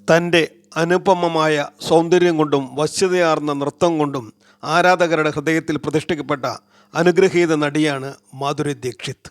തന്റെ അനുപമമായ സൗന്ദര്യം കൊണ്ടും വശ്യതയാർന്ന നൃത്തം കൊണ്ടും ആരാധകരുടെ ഹൃദയത്തിൽ പ്രതിഷ്ഠിക്കപ്പെട്ട അനുഗ്രഹീത നടിയാണ് മാധുരി ദീക്ഷിത്.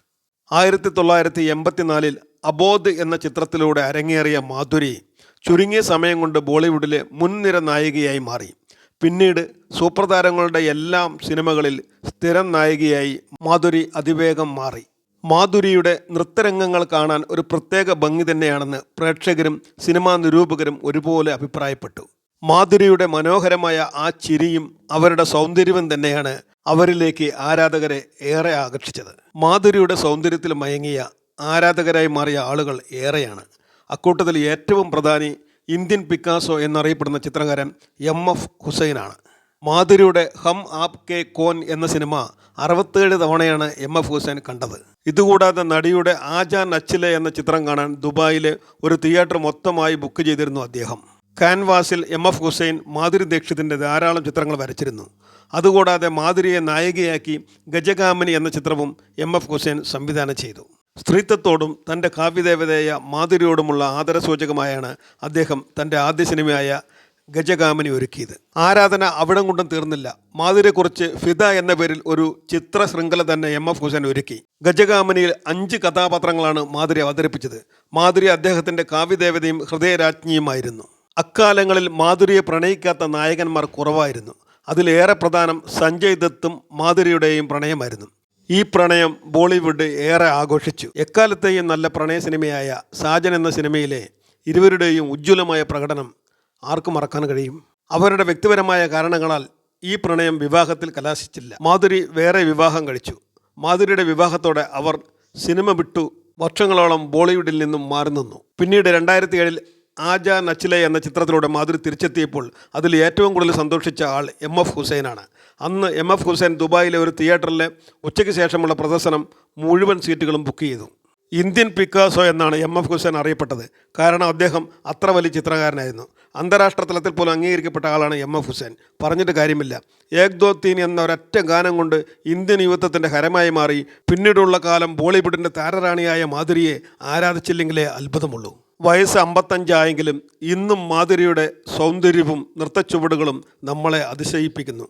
ആയിരത്തി തൊള്ളായിരത്തി എൺപത്തിനാലിൽ അബോധ് എന്ന ചിത്രത്തിലൂടെ അരങ്ങേറിയ മാധുരി ചുരുങ്ങിയ സമയം കൊണ്ട് ബോളിവുഡിലെ മുൻനിര നായികയായി മാറി. പിന്നീട് സൂപ്പർ താരങ്ങളുടെ എല്ലാം സിനിമകളിൽ സ്ഥിരം നായികയായി മാധുരി അതിവേഗം മാറി. മാധുരിയുടെ നൃത്തരംഗങ്ങൾ കാണാൻ ഒരു പ്രത്യേക ഭംഗി തന്നെയാണെന്ന് പ്രേക്ഷകരും സിനിമാ നിരൂപകരും ഒരുപോലെ അഭിപ്രായപ്പെട്ടു. മാധുരിയുടെ മനോഹരമായ ആ ചിരിയും അവരുടെ സൗന്ദര്യവും തന്നെയാണ് അവരിലേക്ക് ആരാധകരെ ഏറെ ആകർഷിച്ചത്. മാധുരിയുടെ സൗന്ദര്യത്തിൽ മയങ്ങിയ ആരാധകരായി മാറിയ ആളുകൾ ഏറെയാണ്. അക്കൂട്ടത്തിൽ ഏറ്റവും പ്രധാനി ഇന്ത്യൻ പിക്കാസോ എന്നറിയപ്പെടുന്ന ചിത്രകാരൻ എം എഫ് ഹുസൈനാണ്. മാധുരിയുടെ ഹം ആപ് കെ കോൻ എന്ന സിനിമ അറുപത്തേഴ് തവണയാണ് എം എഫ് ഹുസൈൻ കണ്ടത്. ഇതുകൂടാതെ നടിയുടെ ആജാ നച്ചിലെ എന്ന ചിത്രം കാണാൻ ദുബായിലെ ഒരു തിയേറ്റർ മൊത്തമായി ബുക്ക് ചെയ്തിരുന്നു അദ്ദേഹം. കാൻവാസിൽ എം എഫ് ഹുസൈൻ മാധുരി ദീക്ഷിതിന്റെ ധാരാളം ചിത്രങ്ങൾ വരച്ചിരുന്നു. അതുകൂടാതെ മാധുരിയെ നായികയാക്കി ഗജകാമിനി എന്ന ചിത്രവും എം എഫ് ഹുസൈൻ സംവിധാനം ചെയ്തു. സ്ത്രീത്വത്തോടും തന്റെ കാവ്യദേവതയായ മാധുരിയോടുമുള്ള ആദരസൂചകമായാണ് അദ്ദേഹം തന്റെ ആദ്യ സിനിമയായ ഗജകാമിനി ഒരുക്കിയത്. ആരാധന അവിടം കൊണ്ടും തീർന്നില്ല. മാധുരിയെക്കുറിച്ച് ഫിദ എന്ന പേരിൽ ഒരു ചിത്ര ശൃംഖല തന്നെ എം എഫ് ഹുസൈൻ ഒരുക്കി. ഗജകാമിനിയിൽ അഞ്ച് കഥാപാത്രങ്ങളാണ് മാധുരി അവതരിപ്പിച്ചത്. മാധുരി അദ്ദേഹത്തിന്റെ കാവ്യദേവതയും ഹൃദയരാജ്ഞിയുമായിരുന്നു. അക്കാലങ്ങളിൽ മാധുരിയെ പ്രണയിക്കാത്ത നായകന്മാർ കുറവായിരുന്നു. അതിലേറെ പ്രധാനം സഞ്ജയ് ദത്തും മാധുരിയുടെയും പ്രണയമായിരുന്നു. ഈ പ്രണയം ബോളിവുഡ് ഏറെ ആഘോഷിച്ചു. എക്കാലത്തെയും നല്ല പ്രണയ സിനിമയായ സാജൻ എന്ന സിനിമയിലെ ഇരുവരുടെയും ഉജ്ജ്വലമായ പ്രകടനം ആർക്കും മറക്കാൻ കഴിയും? അവരുടെ വ്യക്തിപരമായ കാരണങ്ങളാൽ ഈ പ്രണയം വിവാഹത്തിൽ കലാശിച്ചില്ല. മാധുരി വേറെ വിവാഹം കഴിച്ചു. മാധുരിയുടെ വിവാഹത്തോടെ അവർ സിനിമ വിട്ടു. വർഷങ്ങളോളം ബോളിവുഡിൽ നിന്നും മാറി നിന്നു. പിന്നീട് രണ്ടായിരത്തി ഏഴിൽ ആജ നച്ചിലെ എന്ന ചിത്രത്തിലൂടെ മാധുരി തിരിച്ചെത്തിയപ്പോൾ അതിൽ ഏറ്റവും കൂടുതൽ സന്തോഷിച്ച ആൾ എം എഫ് ഹുസൈനാണ്. അന്ന് എം എഫ് ഹുസൈൻ ദുബായിലെ ഒരു തിയേറ്ററിലെ ഉച്ചയ്ക്ക് ശേഷമുള്ള പ്രദർശനം മുഴുവൻ സീറ്റുകളും ബുക്ക് ചെയ്തു. ഇന്ത്യൻ പിക്കാസോ എന്നാണ് എം എഫ് ഹുസൈൻ അറിയപ്പെട്ടത്. കാരണം അദ്ദേഹം അത്ര വലിയ ചിത്രകാരനായിരുന്നു. അന്താരാഷ്ട്ര തലത്തിൽ പോലും അംഗീകരിക്കപ്പെട്ട ആളാണ് എം എഫ് ഹുസൈൻ. പറഞ്ഞിട്ട് കാര്യമില്ല. ഏക് ദോ തീൻ എന്ന ഒരൊറ്റ ഗാനം കൊണ്ട് ഇന്ത്യൻ യുവത്വത്തിന്റെ ഹരമായി മാറി പിന്നീടുള്ള കാലം ബോളിവുഡിന്റെ താരറാണിയായ മാധുരിയെ ആരാധിച്ചില്ലെങ്കിലേ അത്ഭുതമുള്ളൂ. വയസ്സ് അമ്പത്തഞ്ചായെങ്കിലും ഇന്നും മാധുരിയുടെ സൗന്ദര്യവും നൃത്തച്ചുവടുകളും നമ്മളെ അതിശയിപ്പിക്കുന്നു.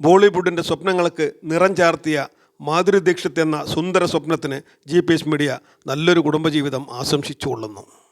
ബോളിവുഡിന്റെ സ്വപ്നങ്ങൾക്ക് നിറം ചാർത്തിയ മാധുരി ദീക്ഷിത് എന്ന സുന്ദര സ്വപ്നത്തിന് ജി പി എസ് മീഡിയ നല്ലൊരു കുടുംബജീവിതം ആശംസിച്ചുകൊള്ളുന്നു.